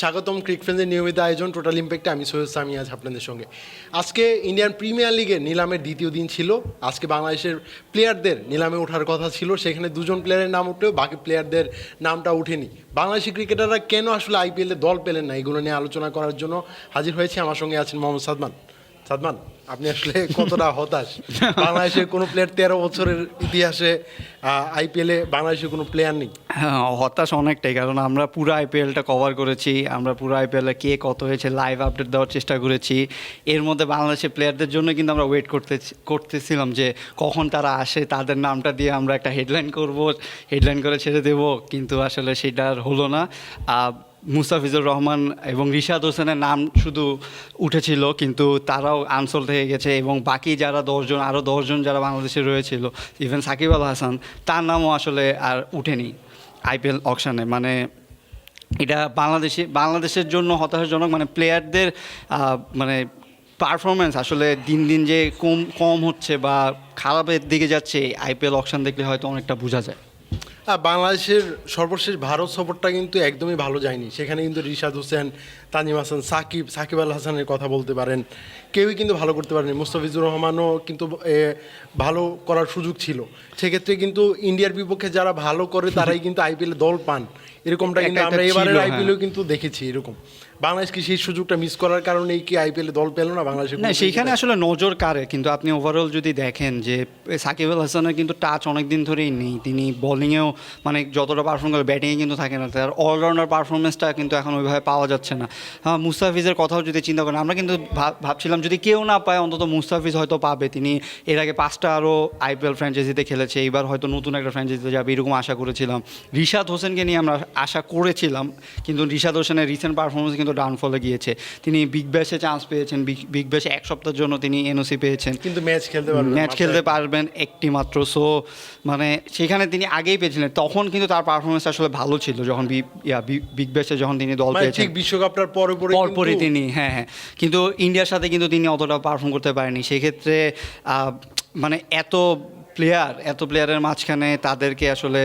স্বাগতম ক্রিক ফ্রেন্ডের নিয়মিত আয়োজন টোটাল ইম্প্যাক্টে আমি সৈয়দ সামি আজ আপনাদের সঙ্গে। আজকে ইন্ডিয়ান প্রিমিয়ার লিগের নিলামের দ্বিতীয় দিন ছিল। আজকে বাংলাদেশের প্লেয়ারদের নিলামে ওঠার কথা ছিল। সেখানে দুজন প্লেয়ারের নাম উঠলেও বাকি প্লেয়ারদের নামটা উঠেনি। বাংলাদেশি ক্রিকেটাররা কেন আসলে আইপিএলে দল পেলেন না? এগুলো নিয়ে আলোচনা করার জন্য হাজির হয়েছে। আমার সঙ্গে আছেন মোহাম্মদ সাদমান। সাদমান, আপনি আসলে কতটা হতাশ? বাংলাদেশের কোনো প্লেয়ার তেরো বছরের ইতিহাসে আইপিএলে বাংলাদেশের কোনো প্লেয়ার নেই। হ্যাঁ হতাশ অনেকটাই, কারণ আমরা পুরো আইপিএলটা কভার করেছি, আমরা পুরো আইপিএলে কে কত হয়েছে লাইভ আপডেট দেওয়ার চেষ্টা করেছি। এর মধ্যে বাংলাদেশের প্লেয়ারদের জন্য কিন্তু আমরা ওয়েট করতে, করতেছিলাম যে কখন তারা আসে, তাদের নামটা দিয়ে আমরা একটা হেডলাইন করব হেডলাইন করে ছেড়ে দেব, কিন্তু আসলে সেটা আর হলো না। মুস্তাফিজুর রহমান এবং রিশাদ হোসেনের নাম শুধু উঠেছিল, কিন্তু তারাও আনসোল থেকে গেছে এবং বাকি যারা দশজন আরও দশজন যারা বাংলাদেশে রয়েছিল ইভেন সাকিব আল হাসান, তার নামও আসলে আর উঠেনি আইপিএল অকশানে। মানে এটা বাংলাদেশে, বাংলাদেশের জন্য হতাশাজনক মানে প্লেয়ারদের মানে পারফরমেন্স আসলে দিন দিন যে কম কম হচ্ছে বা খারাপের দিকে যাচ্ছে আইপিএল অকশান দেখলে হয়তো অনেকটা বোঝা যায়। বাংলাদেশের সর্বশেষ ভারত সফরটা কিন্তু একদমই ভালো যায়নি। সেখানে কিন্তু রিশাদ হোসেন তানিম হাসান সাকিব সাকিব আল হাসানের কথা বলতে পারেন। কেউই কিন্তু ভালো করতে পারেনি। মুস্তাফিজুর রহমানও কিন্তু ভালো করার সুযোগ ছিল। সেক্ষেত্রে কিন্তু ইন্ডিয়ার বিপক্ষে যারা ভালো করে তারাই কিন্তু আইপিএলে দল পান। এরকমটা কিন্তু আমরা এবারের ছিল, হ্যাঁ। আইপিএলেও কিন্তু দেখেছি এরকম। বাংলাদেশ কি সেই সুযোগটা মিস করার কারণেই কি আইপিএলে দল পেল না? বাংলাদেশের না সেইখানে আসলে নজর কারে কিন্তু আপনি ওভারঅল যদি দেখেন যে সাকিব আল হাসানের কিন্তু টাচ অনেক দিন ধরেই নেই। তিনি বোলিংয়েও মানে যতটা পারফর্ম করে ব্যাটিংয়ে কিন্তু থাকে না। তার অলরাউন্ডার পারফরমেন্সটা কিন্তু এখন ওইভাবে পাওয়া যাচ্ছে না। হ্যাঁ মুস্তাফিজের কথাও যদি চিন্তা করেন আমরা কিন্তু ভাবছিলাম যদি কেউ না পায় অন্তত মুস্তাফিজ হয়তো পাবে। তিনি এর আগে পাঁচটা আরও আইপিএল ফ্র্যাঞ্চাইজিতে খেলেছে এইবার হয়তো নতুন একটা ফ্র্যাঞ্চাইজিতে যাবে এরকম আশা করেছিলাম। রিশাদ হোসেনকে নিয়ে আমরা আশা করেছিলাম কিন্তু রিশাদ হোসেনের রিসেন্ট পারফরমেন্স কিন্তু ডাউনফলে গিয়েছে। তিনি বিগ ব্যাশে চান্স পেয়েছেন বিগ- ব্যাশে এক সপ্তাহের জন্য তিনি এনওসি পেয়েছেন। কিন্তু ম্যাচ খেলতে পারবে ম্যাচ খেলতে পারবেন একটি মাত্র। সো মানে সেখানে তিনি আগেই পেয়েছিলেন। তখন কিন্তু তার পারফরমেন্স আসলে ভালো ছিল যখন বিগ ব্যাশে যখন তিনি দল মানে পেয়েছেন। বিশ্বকাপটার পরে পরে পরপরই তিনি হ্যাঁ হ্যাঁ। কিন্তু ইন্ডিয়ার সাথে কিন্তু তিনি অতটা পারফর্ম করতে পারেনি সেক্ষেত্রে মানে এত প্লেয়ার এত প্লেয়ারের মাঝখানে তাদেরকে আসলে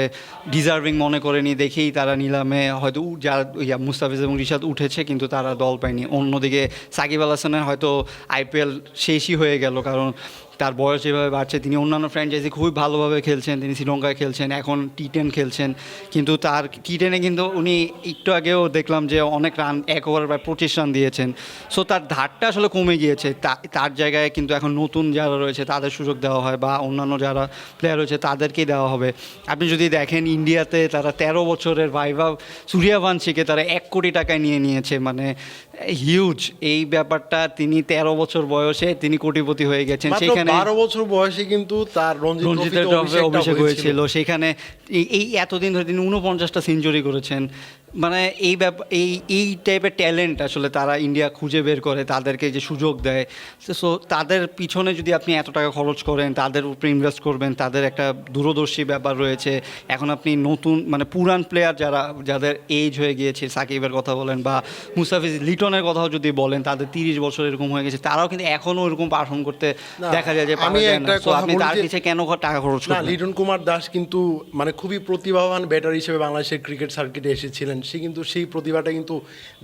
ডিজার্ভিং মনে করেনি দেখেই তারা নিলামে হয়তো যারা ইয়া মুস্তাফিজ এবং রিশাদ উঠেছে কিন্তু তারা দল পায়নি। অন্যদিকে সাকিব আল হাসানের হয়তো আইপিএল শেষই হয়ে গেল কারণ তার বয়স যেভাবে বাড়ছে, তিনি অন্যান্য ফ্র্যাঞ্চাইজি খুবই ভালোভাবে খেলছেন, তিনি শ্রীলঙ্কায় খেলছেন, এখন টি টেন খেলছেন। কিন্তু তার টি টেনে কিন্তু উনি একটু আগেও দেখলাম যে অনেক রান, এক ওভার প্রায় পঁচিশ রান দিয়েছেন। সো তার ধারটা আসলে কমে গিয়েছে। তার জায়গায় কিন্তু এখন নতুন যারা রয়েছে তাদের সুযোগ দেওয়া হয় বা অন্যান্য যারা প্লেয়ার রয়েছে তাদেরকেই দেওয়া হবে। আপনি যদি দেখেন ইন্ডিয়াতে তারা তেরো বছরের ভাইভা সূর্যাভানসিকে তারা এক কোটি টাকায় নিয়ে নিয়েছে মানে হিউজ এই ব্যাপারটা তিনি তেরো বছর বয়সে তিনি কোটিপতি হয়ে গেছেন। সেখানে বারো বছর বয়সে কিন্তু তার রঞ্জিত অভিষেক হয়েছিল। সেখানে এই- এই এতদিন ধরে তিনি উনপঞ্চাশটা সেঞ্চুরি করেছেন। মানে এই ব্যাপার এই এই টাইপের ট্যালেন্ট আসলে তারা ইন্ডিয়া খুঁজে বের করে তাদেরকে যে সুযোগ দেয়। সো তাদের পিছনে যদি আপনি এত টাকা খরচ করেন তাদের উপরে ইনভেস্ট করবেন তাদের একটা দূরদর্শী ব্যাপার রয়েছে। এখন আপনি নতুন মানে পুরান প্লেয়ার যারা যাদের এজ হয়ে গিয়েছে সাকিবের কথা বলেন বা মুস্তাফিজ লিটনের কথাও যদি বলেন তাদের তিরিশ বছর এরকম হয়ে গেছে তারাও কিন্তু এখনও এরকম পারফর্ম করতে দেখা যায় যে আমি। একটা আপনি তার পিছিয়ে কেন টাকা খরচ না লিটন কুমার দাস কিন্তু মানে খুবই প্রতিভাবান ব্যাটার হিসেবে বাংলাদেশের ক্রিকেট সার্কিটে এসেছিলেন। সে কিন্তু সেই প্রতিভাটা কিন্তু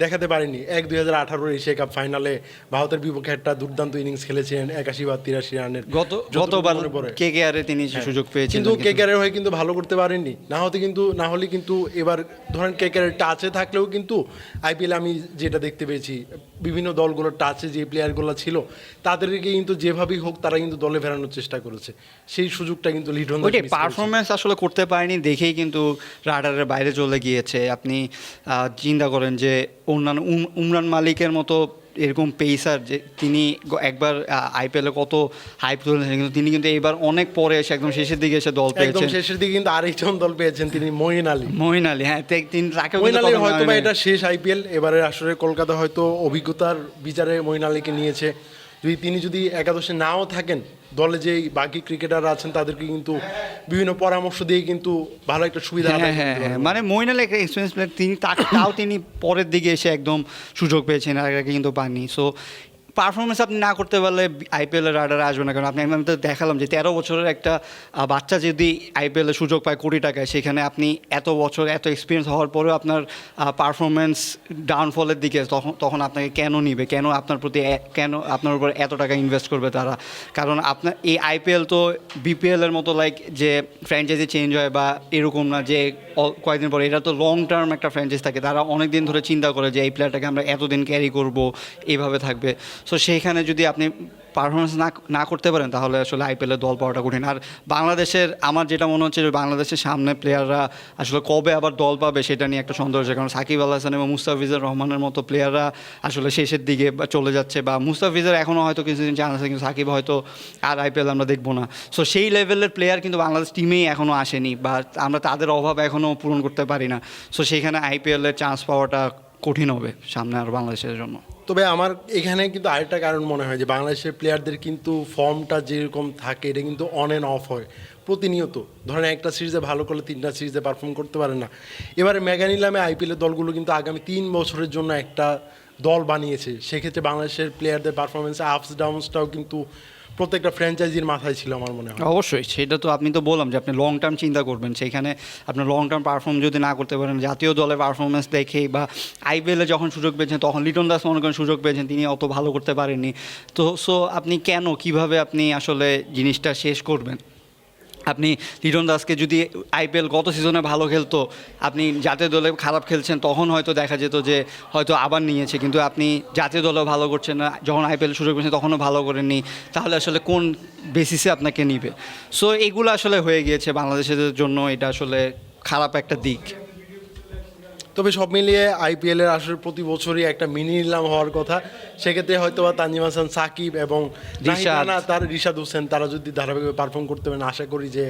দেখাতে পারেনি। এক দুই হাজার আঠারোর এশিয়া কাপ ফাইনালে ভারতের বিপক্ষে একটা দুর্দান্ত ইনিংস খেলেছিলেন একাশি বা তিরাশি রানের গত গতবার কে কে আরে তিনি সুযোগ পেয়েছিলেন কিন্তু কিন্তু- কেকারের হয়ে কিন্তু ভালো করতে পারেননি। না হতে কিন্তু না হলে কিন্তু এবার ধরেন কেকারের টাচে থাকলেও কিন্তু আইপিএল আমি যেটা দেখতে পেয়েছি বিভিন্ন দলগুলোর টাচে যে প্লেয়ারগুলো ছিল তাদেরকে কিন্তু যেভাবেই হোক তারা কিন্তু দলে ফেরানোর চেষ্টা করেছে। সেই সুযোগটা কিন্তু দাস ওইটাই পারফরমেন্স আসলে করতে পারেনি দেখেই কিন্তু রাডারের বাইরে চলে গিয়েছে। আপনি চিন্তা করেন যে অন্যান্য উম- উমরান মালিকের মতো এরকম পেসার যে তিনি একবার আইপিএলে কত হাইপ তুলেছেন কিন্তু তিনি কিন্তু এবার অনেক পরে এসে একদম শেষের দিকে এসে দল পেয়েছেন। শেষের দিকে কিন্তু আরেকজন দল পেয়েছেন তিনি মহিন আলী। মহিন আলী হ্যাঁ তিনি তাকে মহিন আলী হয়তো এটা শেষ আইপিএল এবারে আসলে কলকাতা হয়তো অভিজ্ঞতার বিচারে মহিন আলীকে নিয়েছে। যদি তিনি যদি একাদশে নাও থাকেন দলে যে বাকি ক্রিকেটার আছেন তাদেরকে কিন্তু বিভিন্ন পরামর্শ দিয়ে কিন্তু ভালো একটা সুবিধা হ্যাঁ হ্যাঁ হ্যাঁ। মানে মইনাল একটা এক্সপিরিয়েন্স প্লেয়ার তিনি তাও তিনি পরের দিকে এসে একদম সুযোগ পেয়েছেন আর কিন্তু পাননি। সো পারফরমেন্স আপনি না করতে পারলে আইপিএল এর রাডারে আসবে না। কারণ আপনি আমি তো দেখালাম যে তেরো বছরের একটা বাচ্চা যদি আইপিএল সুযোগ পায় কোটি টাকায়, সেখানে আপনি এত বছর, এত এক্সপিরিয়েন্স হওয়ার পরেও আপনার পারফরমেন্স ডাউনফলের দিকে তখন তখন আপনাকে কেন নিবে? কেন আপনার প্রতি কেন আপনার উপর এত টাকা ইনভেস্ট করবে তারা? কারণ আপনার, এই আইপিএল তো বিপিএল এর মতো লাইক যে ফ্র্যাঞ্চাইজি চেঞ্জ হয় বা এরকম না যে কয়েকদিন পরে, এটা তো লং টার্ম একটা ফ্র্যাঞ্চাইজ থাকে। তারা অনেক দিন ধরে চিন্তা করে যে এই প্লেয়ারটাকে আমরা এতদিন ক্যারি করব এইভাবে থাকবে। সো সেইখানে যদি আপনি পারফরমেন্স না না করতে পারেন, তাহলে আসলে আইপিএলের দল পাওয়াটা কঠিন। আর বাংলাদেশের, আমার যেটা মনে হচ্ছে যে বাংলাদেশের সামনে প্লেয়াররা আসলে কবে আবার দল পাবে সেটা নিয়ে একটা সন্দেহ আছে। কারণ সাকিব আল হাসান এবং মুস্তাফিজুর রহমানের মতো প্লেয়াররা আসলে শেষের দিকে চলে যাচ্ছে বা মুস্তাফিজের এখনও হয়তো কিছুদিন চান্স আছে, কিন্তু সাকিব হয়তো আর আইপিএল আমরা দেখব না। সো সেই লেভেলের প্লেয়ার কিন্তু বাংলাদেশ টিমেই এখনও আসেনি বা আমরা তাদের অভাব এখনও পূরণ করতে পারি না। সো সেইখানে আইপিএলের চান্স পাওয়াটা কঠিন হবে সামনে আর বাংলাদেশের জন্য। তবে আমার এখানে কিন্তু আরেকটা কারণ মনে হয় যে, বাংলাদেশের প্লেয়ারদের কিন্তু ফর্মটা যেরকম থাকে, এটা কিন্তু অন অ্যান্ড অফ হয়। প্রতিনিয়ত। ধরেন একটা সিরিজে ভালো করলে তিনটা সিরিজে পারফর্ম করতে পারে না। এবারে মেগা নিলামে আইপিএলের দলগুলো কিন্তু আগামী তিন বছরের জন্য একটা দল বানিয়েছে। সেক্ষেত্রে বাংলাদেশের প্লেয়ারদের পারফরমেন্সে আপস ডাউনসটাও কিন্তু প্রত্যেকটা ফ্র্যাঞ্চাইজির মাথায় ছিল আমার মনে হয়। অবশ্যই, সেটা তো আপনি তো বললাম যে আপনি লং টার্ম চিন্তা করবেন। সেইখানে আপনার লং টার্ম পারফর্ম যদি না করতে পারেন, জাতীয় দলের পারফরমেন্স দেখে বা আইপিএলে যখন সুযোগ পেয়েছেন, তখন লিটন দাস মনে করেন সুযোগ পেয়েছেন, তিনি অত ভালো করতে পারেননি। তো সো আপনি কেন, কীভাবে আপনি আসলে জিনিসটা শেষ করবেন? আপনি লিটন দাসকে যদি আইপিএল গত সিজনে ভালো খেলতো, আপনি জাতীয় দলে খারাপ খেলছেন, তখন হয়তো দেখা যেত যে হয়তো আবার নিয়েছে। কিন্তু আপনি জাতীয় দলেও ভালো করছেন না, যখন আইপিএল শুরু করছেন তখনও ভালো করেননি। তাহলে আসলে কোন বেসিসে আপনাকে নিবে? সো এগুলো আসলে হয়ে গিয়েছে বাংলাদেশের জন্য, এটা আসলে খারাপ একটা দিক। তবে সব মিলিয়ে আইপিএলের আসলে প্রতি বছরই একটা মিনি নিলাম হওয়ার কথা। সেক্ষেত্রে হয়তো বা তানজিম হাসান সাকিব এবং নাহিদ তার রিশাদ হোসেন তারা যদি ধারাবাহিকভাবে পারফর্ম করতে পারেন আশা করি যে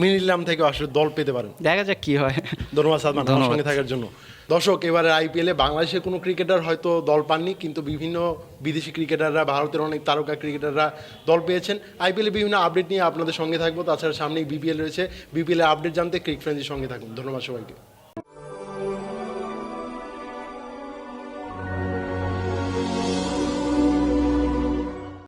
মিনি নিলাম থেকে আসলে দল পেতে পারেন। দেখা যাক কি হয়। ধন্যবাদ সাদমান আমার সঙ্গে থাকার জন্য। দর্শক এবারে আইপিএলে বাংলাদেশের কোনো ক্রিকেটার হয়তো দল পাননি কিন্তু বিভিন্ন বিদেশি ক্রিকেটাররা ভারতের অনেক তারকা ক্রিকেটাররা দল পেয়েছেন। আইপিএলে বিভিন্ন আপডেট নিয়ে আপনাদের সঙ্গে থাকব। তাছাড়া সামনেই বিপিএল রয়েছে। বিপিএল আপডেট জানতে ক্রিক ফ্রেন্ডের সঙ্গে থাকুন। ধন্যবাদ সবাইকে।